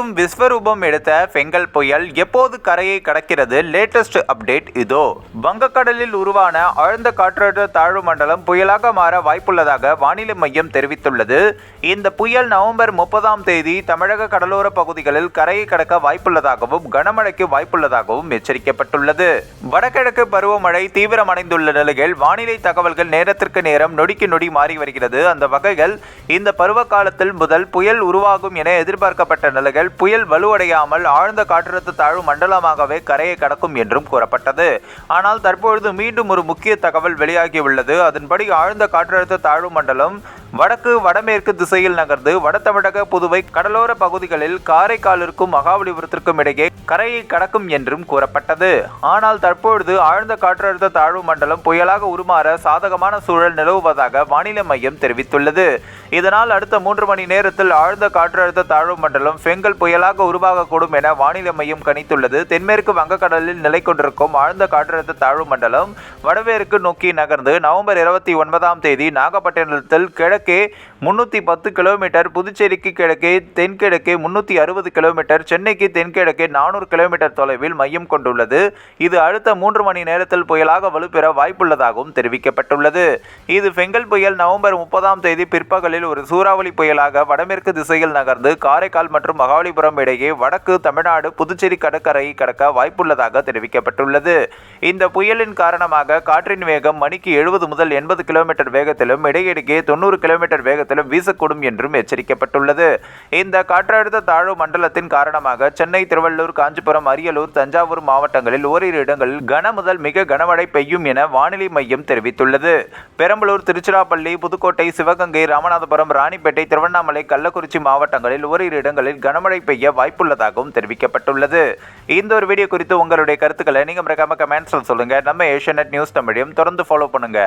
மீண்டும் விஸ்வரூபம் எடுத்த பெங்கல் புயல் எப்போது கரையை கடக்கிறது? லேட்டஸ்ட் அப்டேட் இதோ. வங்கக்கடலில் உருவான ஆழ்ந்த காற்றழுத்த தாழ்வு மண்டலம் புயலாக மாற வாய்ப்புள்ளதாக வானிலை மையம் தெரிவித்துள்ளது. இந்த புயல் நவம்பர் முப்பதாம் தேதி தமிழக கடலோர பகுதிகளில் கரையை கடக்க வாய்ப்புள்ளதாகவும் கனமழைக்கு வாய்ப்புள்ளதாகவும் எச்சரிக்கப்பட்டுள்ளது. வடகிழக்கு பருவமழை தீவிரமடைந்துள்ள நிலையில் வானிலை தகவல்கள் நேரத்திற்கு நேரம் நொடிக்கு நொடி மாறி வருகிறது. அந்த வகைகள் இந்த பருவ காலத்தில் முதல் புயல் உருவாகும் என எதிர்பார்க்கப்பட்ட புயல் வலுவடையாமல் ஆழ்ந்த காற்றழுத்த தாழ்வு மண்டலமாகவே கரையை கடக்கும் என்றும் கூறப்பட்டது. ஆனால் தற்பொழுது மீண்டும் ஒரு முக்கிய தகவல் வெளியாகியுள்ளது. அதன்படி ஆழ்ந்த காற்றழுத்த தாழ்வு மண்டலம் வடக்கு வடமேற்கு திசையில் நகர்ந்து வட தமிழக புதுவை கடலோர பகுதிகளில் காரைக்காலிற்கும் மகாபலிபுரத்திற்கும் இடையே கரையை கடக்கும் என்றும் கூறப்பட்டது. ஆனால் தற்பொழுது ஆழ்ந்த காற்றழுத்த தாழ்வு மண்டலம் புயலாக உருமாற சாதகமான சூழல் நிலவுவதாக வானிலை மையம் தெரிவித்துள்ளது. இதனால் அடுத்த மூன்று மணி நேரத்தில் ஆழ்ந்த காற்றழுத்த தாழ்வு மண்டலம் பெங்கல் புயலாக உருவாகக்கூடும் என வானிலை மையம் கணித்துள்ளது. தென்மேற்கு வங்கக்கடலில் நிலை கொண்டிருக்கும் ஆழ்ந்த காற்றழுத்த தாழ்வு மண்டலம் வடமேற்கு நோக்கி நகர்ந்து நவம்பர் இருபத்தி ஒன்பதாம் தேதி நாகப்பட்டினத்தில் கிழக்கு முன்னூற்றி பத்து கிலோமீட்டர் புதுச்சேரிக்கு கிழக்கே தென்கிழக்கே முன்னூற்றி அறுபது கிலோமீட்டர் சென்னைக்கு தென்கிழக்கே நானூறு கிலோமீட்டர் தொலைவில் மையம் கொண்டுள்ளது. இது அடுத்த மூன்று மணி நேரத்தில் புயலாக வலுப்பெற வாய்ப்புள்ளதாகவும் தெரிவிக்கப்பட்டுள்ளது. இது பெங்கல் புயல் நவம்பர் முப்பதாம் தேதி பிற்பகலில் ஒரு சூறாவளி புயலாக வடமேற்கு திசையில் நகர்ந்து காரைக்கால் மற்றும் மகாபலிபுரம் இடையே வடக்கு தமிழ்நாடு புதுச்சேரி கடற்கரையை கடக்க வாய்ப்புள்ளதாக தெரிவிக்கப்பட்டுள்ளது. இந்த புயலின் காரணமாக காற்றின் வேகம் மணிக்கு எழுபது முதல் எண்பது கிலோமீட்டர் வேகத்திலும் இடையிடையே தொண்ணூறு கிலோமீட்டர் வேகத்திலும் வீசக்கூடும் என்றும் எச்சரிக்கப்பட்டுள்ளது. இந்த காற்றழுத்த தாழ்வு மண்டலத்தின் காரணமாக சென்னை திருவள்ளூர் காஞ்சிபுரம் அரியலூர் தஞ்சாவூர் மாவட்டங்களில் ஓரிரு இடங்களில் கன முதல் மிக கனமழை பெய்யும் என வானிலை மையம் தெரிவித்துள்ளது. பெரம்பலூர் திருச்சிராப்பள்ளி புதுக்கோட்டை சிவகங்கை ராமநாதபுரம் ராணிப்பேட்டை திருவண்ணாமலை கள்ளக்குறிச்சி மாவட்டங்களில் ஓரிரு இடங்களில் கனமழை பெய்ய வாய்ப்புள்ளதாகவும் தெரிவிக்கப்பட்டுள்ளது. இந்த ஒரு வீடியோ குறித்து உங்களுடைய கருத்துக்களை நீங்கள் மறக்காம கமெண்ட்ஸில் சொல்லுங்க. நம்ம ஏஷியநெட் நியூஸ் தமிழையும் தொடர்ந்து ஃபாலோ பண்ணுங்க.